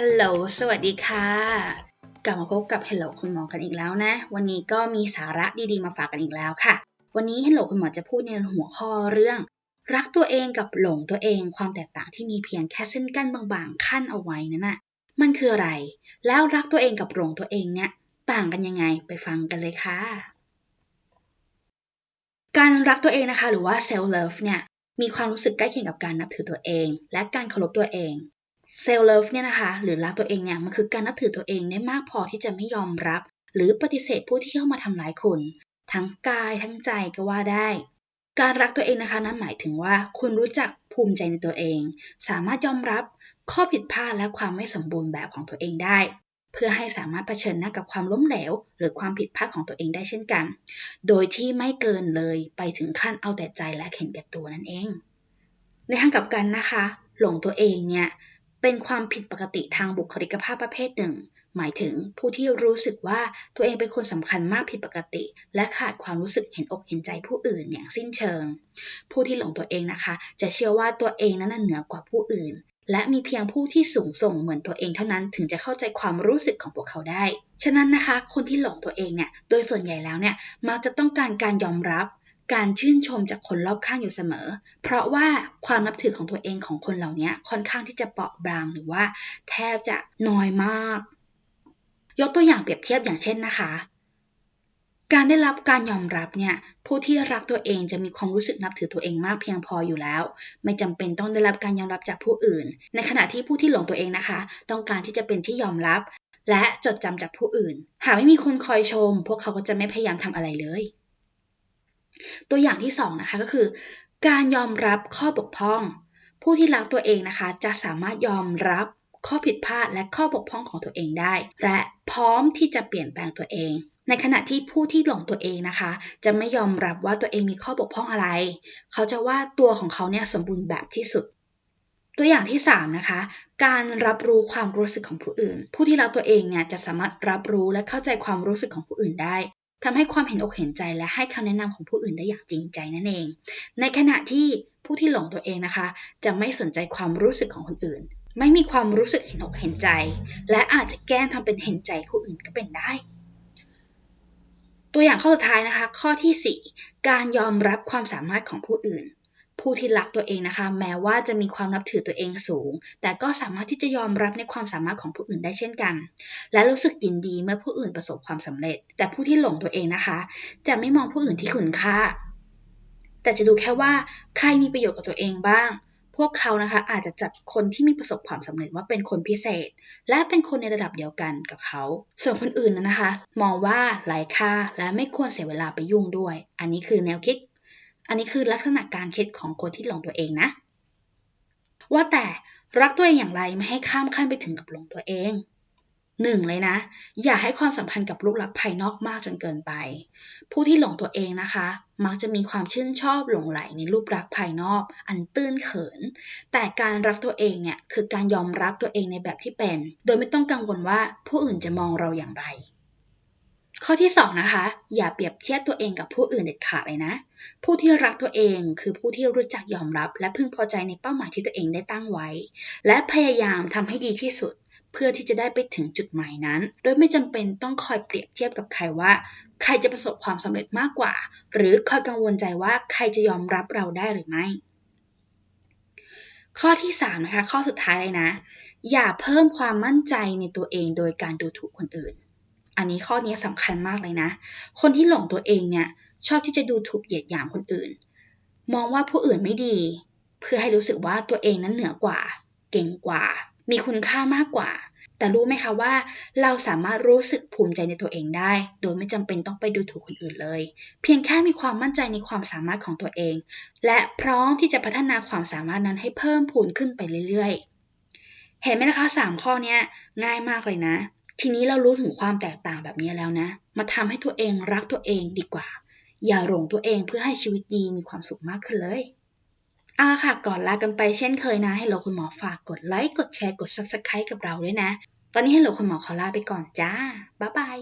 ฮัลโหล สวัสดีค่ะ กลับมาพบกับ Hello คุณหมอกันอีกแล้วนะ วันนี้ก็มีสาระดีๆ มาฝากกันอีกแล้วค่ะ วันนี้ Hello คุณหมอจะพูดในหัวข้อเรื่อง รักตัวเองกับหลงตัวเอง ความแตกต่างที่มีเพียงแค่เส้นกั้นบางๆ ขั้นเอาไว้นั่นน่ะ มันคืออะไร แล้วรักตัวเองกับหลงตัวเองเนี่ยต่างกันยังไง ไปฟังกันเลยค่ะ การรักตัวเองนะคะ หรือว่า self love เนี่ย มีความรู้สึกใกล้เคียงกับการนับถือตัวเอง และการเคารพตัวเอง self love เนี่ยนะคะหรือรักตัวเองเนี่ยมันคือการนับถือตัวเองได้มากพอที่จะไม่ยอมรับ หรือปฏิเสธผู้ที่เข้ามาทำร้ายคุณ ทั้งกายทั้งใจก็ว่าได้ การรักตัวเองนะคะนั่นหมายถึงว่า คุณรู้จักภูมิใจในตัวเอง สามารถยอมรับข้อผิดพลาดและความไม่สมบูรณ์แบบของตัวเองได้ เพื่อให้สามารถเผชิญหน้ากับความล้มเหลว หรือความผิดพลาดของตัวเองได้เช่นกัน โดยที่ไม่เกินเลยไปถึงขั้นเอาแต่ใจและเข็นแก่ตัวนั่นเอง ในทางกลับกันนะคะ หลงตัวเองเนี่ย เป็นความผิดปกติทางบุคลิกภาพประเภทหนึ่ง หมายถึงผู้ที่รู้สึกว่าตัวเองเป็นคนสำคัญมากผิดปกติ และขาดความรู้สึกเห็นอกเห็นใจผู้อื่นอย่างสิ้นเชิง ผู้ที่หลงตัวเองนะคะ จะเชื่อว่าตัวเองนั้นเหนือกว่าผู้อื่น และมีเพียงผู้ที่สูงส่งเหมือนตัวเองเท่านั้นถึงจะเข้าใจความรู้สึกของพวกเขาได้ ฉะนั้นนะคะ คนที่หลงตัวเองเนี่ย โดยส่วนใหญ่แล้วเนี่ย มักจะต้องการการยอมรับ การชื่นชมจากคนรอบข้างอยู่เสมอ เพราะว่าความนับถือของตัวเองของคนเหล่านี้ค่อนข้างที่จะเปราะบางหรือว่า แทบจะน้อยมาก ยกตัวอย่างเปรียบเทียบอย่างเช่นนะคะ การได้รับการยอมรับเนี่ยผู้ที่รักตัวเองจะมีความรู้สึกนับถือตัวเองมากเพียงพออยู่แล้ว ไม่จำเป็นต้องได้รับการยอมรับจากผู้อื่น ในขณะที่ผู้ที่หลงตัวเองนะคะ ต้องการที่จะเป็นที่ยอมรับ และจดจำจากผู้อื่น หากไม่มีคนคอยชม พวกเขาก็จะไม่พยายามทำอะไรเลย ตัวอย่างที่สองนะคะก็คือ การยอมรับข้อบกพร่อง ผู้ที่รักตัวเองนะคะ จะสามารถยอมรับข้อผิดพลาดและข้อบกพร่องของตัวเองได้ และพร้อมที่จะเปลี่ยนแปลงตัวเอง ในขณะที่ผู้ที่หลงตัวเองนะคะ จะไม่ยอมรับว่าตัวเองมีข้อบกพร่องอะไร เขาจะว่าตัวของเขาเนี่ยสมบูรณ์แบบที่สุด ตัวอย่างที่3นะคะ การรับรู้ความรู้สึกของผู้อื่น ผู้ที่รักตัวเองเนี่ยจะสามารถรับรู้และเข้าใจความรู้สึกของผู้อื่นได้ ทำให้ความเห็นอกเห็นใจและให้คำแนะนำของผู้อื่นได้อย่างจริงใจนั่นเอง ในขณะที่ผู้ที่หลงตัวเองนะคะ จะไม่สนใจความรู้สึกของคนอื่น ไม่มีความรู้สึกเห็นอกเห็นใจ และอาจจะแกล้งทำเป็นเห็นใจผู้อื่นก็เป็นได้ ตัวอย่างข้อสุดท้ายนะคะ ข้อที่ 4 การยอมรับความสามารถของผู้อื่น ผู้ที่รักตัวเองนะคะ แม้ว่าจะมีความนับถือตัวเองสูง แต่ก็สามารถที่จะยอมรับในความสามารถของผู้อื่นได้เช่นกัน และรู้สึกยินดีเมื่อผู้อื่นประสบความสำเร็จ แต่ผู้ที่หลงตัวเองนะคะ จะไม่มองผู้อื่นที่คุณค่า แต่จะดูแค่ว่าใครมีประโยชน์กับตัวเองบ้าง พวกเขานะคะอาจจะจัดคนที่มีประสบความสำเร็จว่าเป็นคนพิเศษ และเป็นคนในระดับเดียวกันกับเขา ส่วนคนอื่นนะนะคะ มองว่าไร้ค่าและไม่ควรเสียเวลาไปยุ่งด้วย อันนี้คือแนวคิด อันนี้คือลักษณะการคิดของคนที่หลงตัวเองนะ ว่าแต่รักตัวเองอย่างไรไม่ให้ข้ามขั้นไปถึงกับหลงตัวเองหนึ่งเลยนะ อย่าให้ความสัมพันธ์กับลูกหลักภายนอกมากจนเกินไป ผู้ที่หลงตัวเองนะคะ มักจะมีความชื่นชอบหลงไหลในรูปลักษณ์ภายนอก อันตื้นเขิน แต่การรักตัวเองเนี่ยคือการยอมรับตัวเองในแบบที่เป็น โดยไม่ต้องกังวลว่าผู้อื่นจะมองเราอย่างไร ข้อที่2นะคะ อย่าเปรียบเทียบตัวเองกับผู้อื่นเด็ดขาดเลยนะ ผู้ที่รักตัวเองคือผู้ที่รู้จักยอมรับ และพึงพอใจในเป้าหมายที่ตัวเองได้ตั้งไว้ และพยายามทำให้ดีที่สุด เพื่อที่จะได้ไปถึงจุดหมายนั้น โดยไม่จำเป็นต้องคอยเปรียบเทียบกับใครว่า ใครจะประสบความสำเร็จมากกว่า หรือคอยกังวลใจว่าใครจะยอมรับเราได้หรือไม่ ข้อที่3นะคะข้อสุดท้ายเลยนะ อย่าเพิ่มความมั่นใจในตัวเองโดยการดูถูกคนอื่น อันนี้ข้อนี้สำคัญมากเลยนะ คนที่หลงตัวเองเนี่ยชอบที่จะดูถูกเหยียดหยามคนอื่น มองว่าผู้อื่นไม่ดี เพื่อให้รู้สึกว่าตัวเองนั้นเหนือกว่า เก่งกว่า มีคุณค่ามากกว่า แต่รู้ไหมคะว่า เราสามารถรู้สึกภูมิใจในตัวเองได้ โดยไม่จำเป็นต้องไปดูถูกคนอื่นเลย เพียงแค่มีความมั่นใจในความสามารถของตัวเอง และพร้อมที่จะพัฒนาความสามารถนั้นให้เพิ่มพูนขึ้นไปเรื่อยๆ เห็นไหมนะคะสามข้อเนี้ง่ายมากเลยนะ ทีนี้เรารู้ถึงความแตกต่างแบบนี้แล้วนะ มาทำให้ตัวเองรักตัวเองดีกว่า อย่าหลงตัวเองเพื่อให้ชีวิตดีมีความสุขมากขึ้นเลยเอาค่ะ ก่อนลากันไปเช่นเคยนะ ให้เราคุณหมอฝากกดไลค์ กดแชร์ กด subscribe กับเราด้วยนะ ตอนนี้ให้เราคุณหมอขอลาไปก่อนจ้า บ๊ายบาย